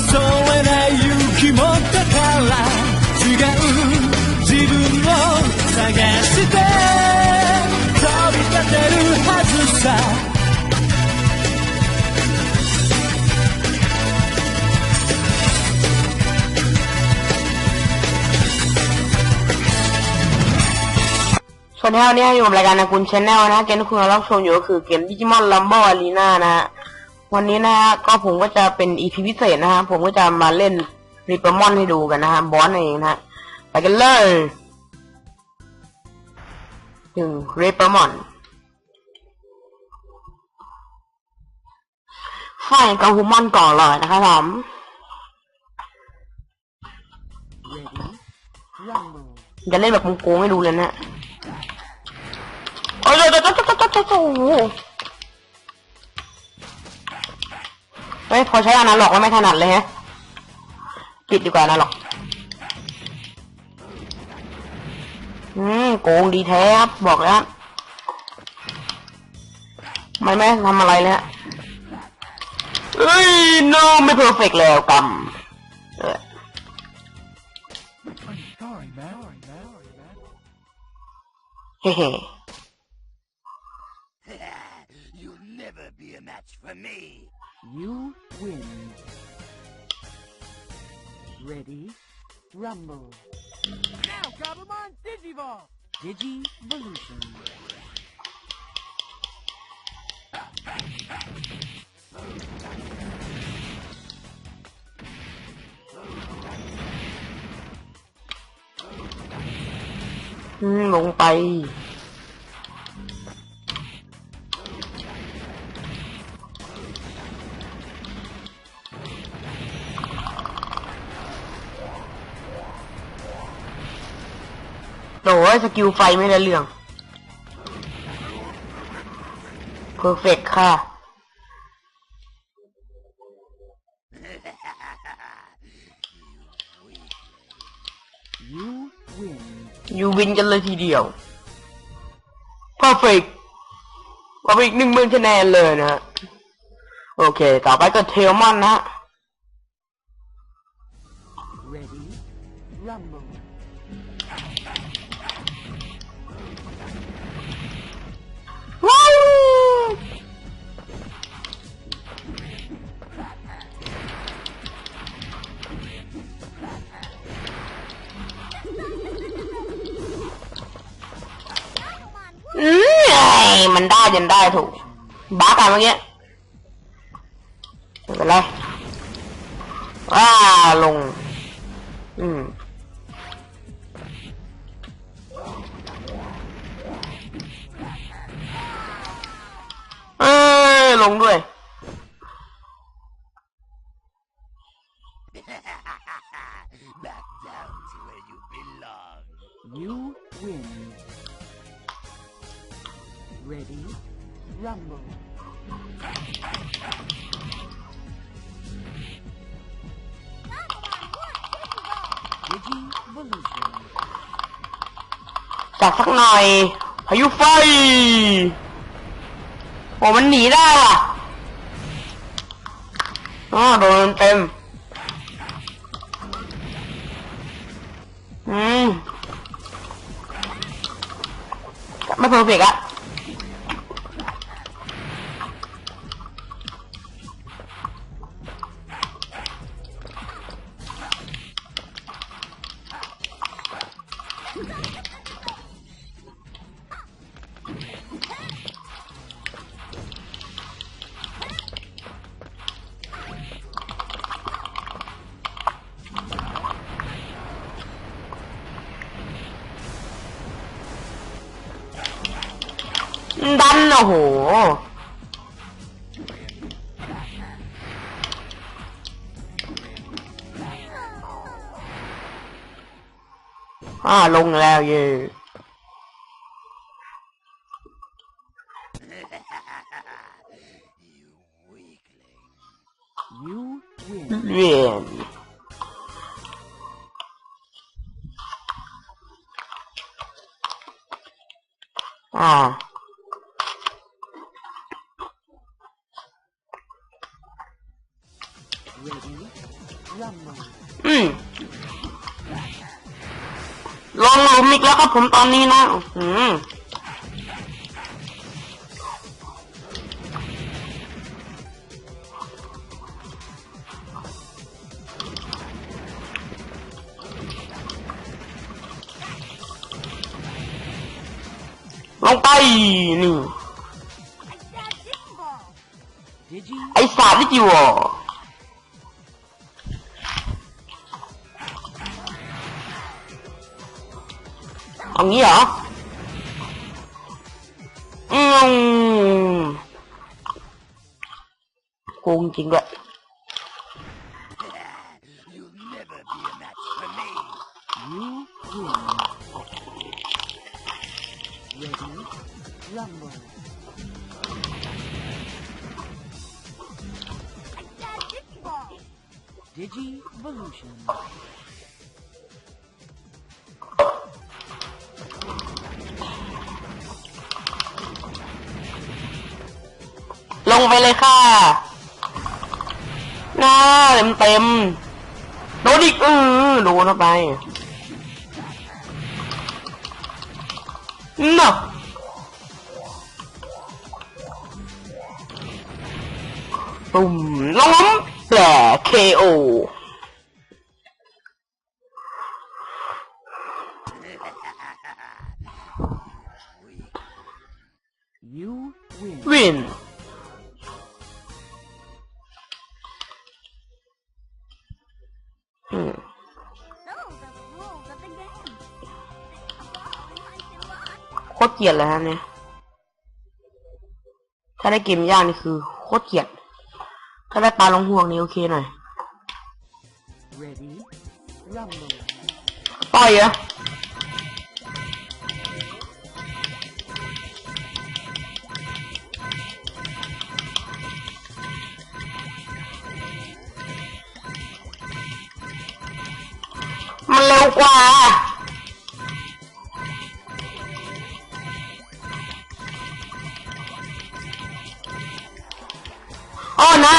襲えない勇気持ったから違う自分を探して飛び立てるはずさสวัสดีครับวันนี้อยู่กับรายการนะคุณชแนลนะฮะเกมที่คุณกำลังรับชมอยู่ก็คือเกมดิจิมอนลัมเบอร์อารีนานะฮะ วันนี้นะฮะก็ผมก็จะเป็นอีพีพิเศษนะฮะผมก็จะมาเล่นริปมอนให้ดูกันนะฮะบอสเองนะฮะไปกันเลยถึงริปมอนไฟกับฮูมอนก่อนเลยนะครับผมจะเล่นแบบโกงๆให้ดูเลยนะโอ้ยโอ้ยโอ้ยโอ้ยโอ้ย เฮ้ยพอใช้อนาล็อกแล้วไม่ถนัดเลยฮะปิดดีกว่าอนาล็อกอืมโกงดีแท้ครับบอกแล้วไม่ไม่ทำอะไรเลยฮะเอ้ย no ไม่เพอร์เฟกแล้วกำเออ Sorry man เฮ้เฮ้ You'll never be a match for me. You win. Ready? Rumble. Now Gabumon Digivolve Digivolution. Ừ, อื มลงไปโอ้ยสกิลไฟไม่ได้เรื่องเพอร์เฟกค่ะ ยูวินกันเลยทีเดียวเพอร์เฟกเอาไปอีกหนึ่งหมื่นคะแนนเลยนะฮะ โอเค ต่อไปก็เทลมอนนะฮะ รว้าลงอืมเอ้ยลงด้วย Back down to where you belong. You win. Rumble. Digivolution. จัดสักหน่อยพายุไฟ โอ้มันหนีได้ว่ะอ๋อโดนเต็ม อืม ไม่เพอร์เฟกต์อะ โอ้โห อ่าลงแล้วเย่เวียนอ่า อีกแล้วครับผมตอนนี้นะอืมลงไปนี่ไอสาดที่จิวอ match for me. you win. Ready, rumble. Digi Evolution. ไปเลยค่ะหน้าเต็มเต็มๆโดนอีกเออโดนเข้าไปน่ะตุ่มล้มแปล KO ลียดเลยฮะเนี่ย ถ้าได้เกมยากนี่คือโคตรเกลียด ถ้าได้ปลาลงห่วงนี่โอเคหน่อย Ready, rumble. ปล่อยเหรอมันเร็วกว่า โอ้นะ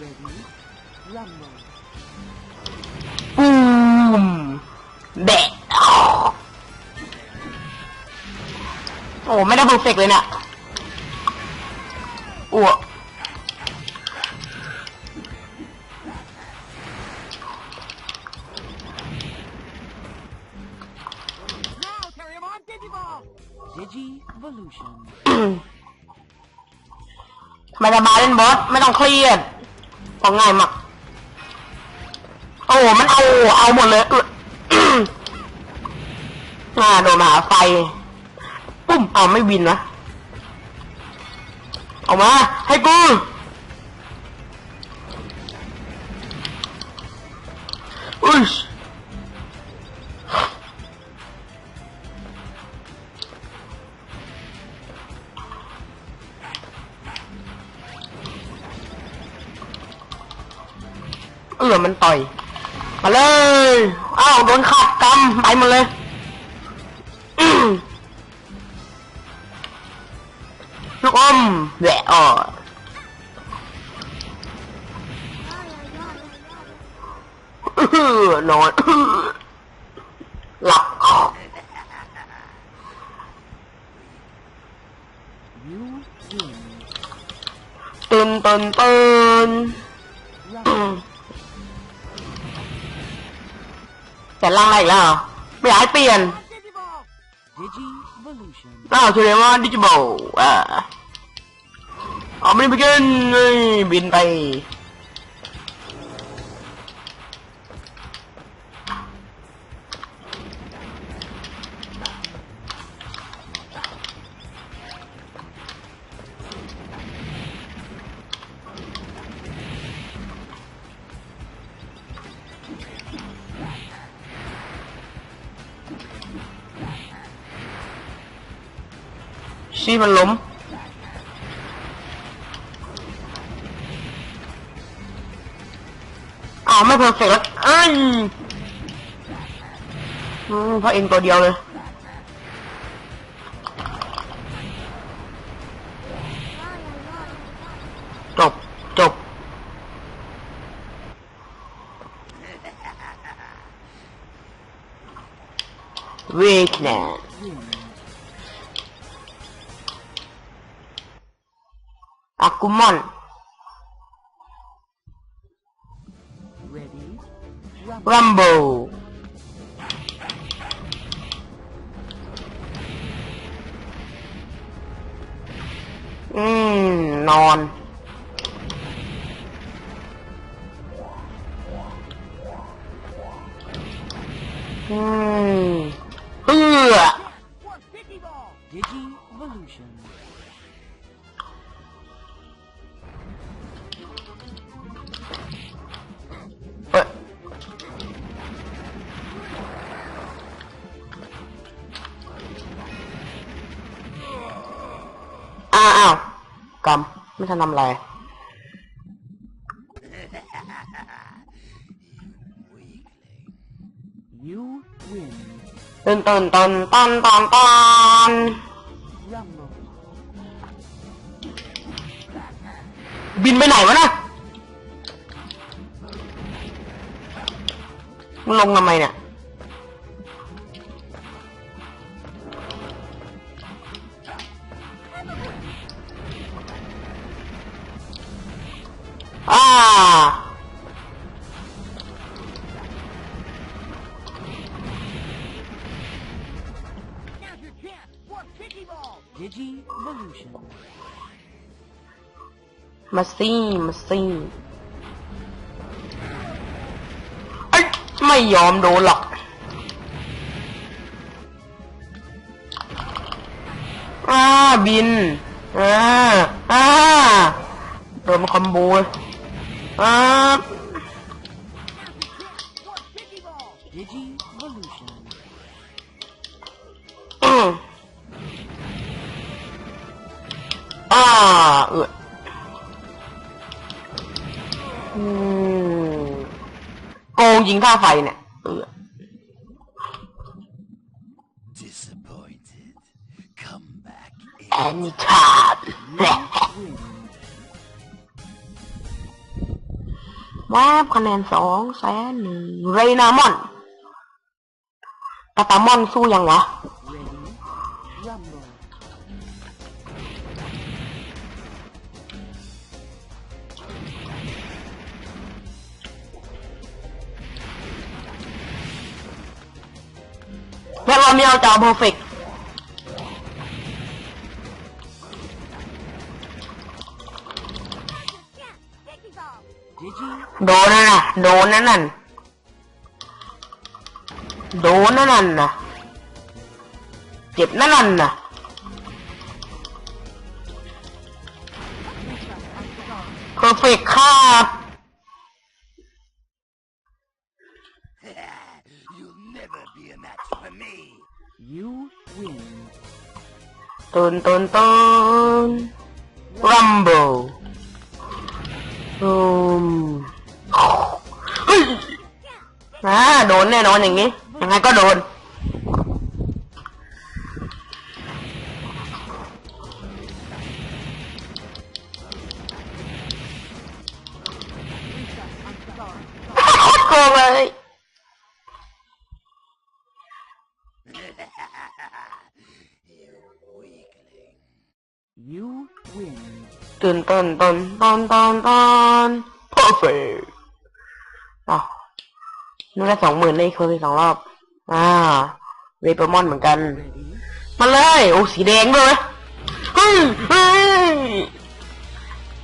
Ready, rumble. ปูมแบะโอ้ไม่ได้เพอร์เฟกเลยเนี่ย Digi Evolution. ทำไมจะมาเล่นบอสไม่ต้องเครียดเพราะง่ายมากโอ้มันเอาเอาหมดเลยอ่าโดนหาไฟปุ้มเอาไม่บินวะเอามา ให้กูอุ้ย ออมันต่อย มาเลย อ้าวโดนขัดกำไปหมดเลยอื้อลูกอมแหวะอ่ออื้อนอนอื้อหลับ You win. ตื่นตื่นตื่น แต่ล่างอะไรอีกแล้วไม่อยากให้เปลี่ยน Digi Evolution. อ้าวเฉลยว่าดิจิบอลอ่าเอาไม่ได้ไปกินเอ้ยบินไป นี่มันล้ม อ๋อไม่เพอร์เฟกต์แล้วเอ้ยอืมพระเองตัวเดียวเลย จบ จบ weakness มอน Ready. Rumble. rumble อืมำไม่ทันทำอะไร You win. ตื่นตื่นตื่นตอนตอนตอน Rumble. บินไปไหนวะนะมันลงทำไมเนี่ย อ่ามาซี่มาซี่เอ้ยไม่ยอมโดนหรอกอ่าบินอ่าอ่าโดนคอมโบ เลยอ่า Digivolution. อืมอ่าเอออืมโกงยิงท่าไฟเนี่ยเออ Disappointed. Come back. แอนิช แวบคะแนนสองแสนหนึ่งเรนามอนตาตามอนสู้ยังวะแล้วเราไม่เอาจะเอาเพอร์เฟก Digi. โดนนั่นน่ะ โดนนั่นน่ะโดนนั่นน่ะ เจ็บนั่นน่ะ เพอร์เฟกครับตุนตุนตุน rumble อืม อ่าโดนแน่นอนอย่างงี้ ยังไงก็โดนโกงเลย You win. ตื่นต้นต้นตอนตอนตอน perfect อ้าว นู่นได้สองหมื่นเลยเคยสองรอบ อ่าเวเปอร์มอนเหมือนกัน มาเลย โอ้สีแดงด้วยเฮ้ย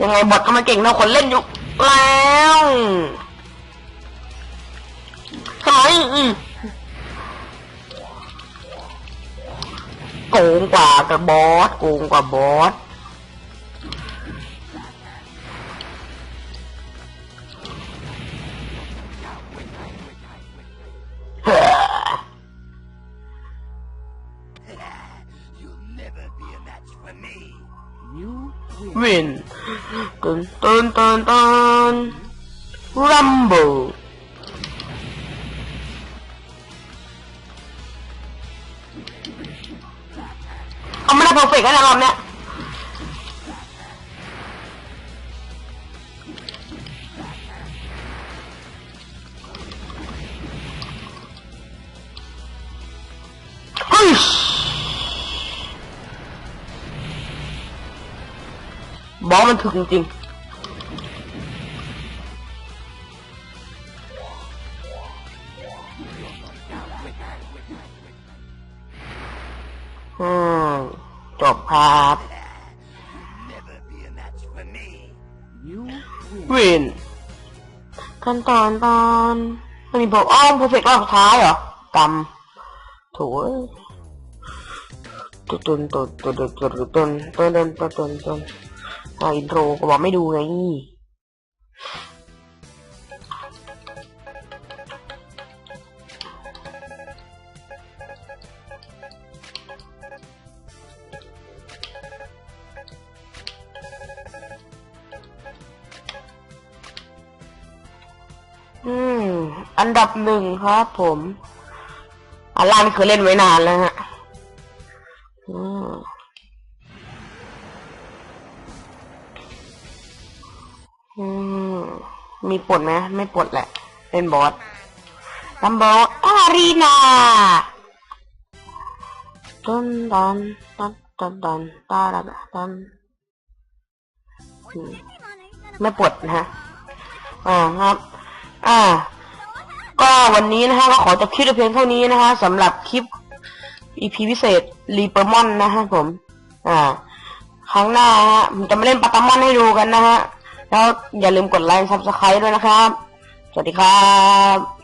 ยังไงบอทก็มาเก่งเท่าคนเล่นอยู่แล้วถอยอืมโกงกว่ากับบอสโกงกว่าบอส You'll never be a match for me. You win. วินตุนตุนตุนตุน rumble เขาไม่ได้ บอสมันถึกจริงๆอืมจบครับวินขั้นตอนตอนมันมีบอกอ้อมเพอร์เฟกต์รอบสุดท้ายเหรอกำโถูตุนตุนตุนตุนตุนตุนตุนตุนตุนตุน ตุนตุนตุนอ่าอินโทรก็บอกไม่ดูไงอืม อันดับหนึ่งครับผมอันล่านี่เคยเล่นไว้นานแล้วฮะ ปลดไหมไม่ปลดแหละ เป็นบอสลัมโบอารีนาตันตันตันตันตันตาดันตันไม่ปลดนะฮะอ่าครับ อ่า ก็วันนี้นะฮะก็ขอจบคลิปเพียงเท่านี้นะฮะสำหรับคลิป EP พิเศษรีเปอร์มอนนะฮะผม อ่า ครั้งหน้าฮะผมจะมาเล่นปาตามอนให้ดูกันนะฮะ แล้วอย่าลืมกดไลค์ซับสไครต์ด้วยนะครับ สวัสดีครับ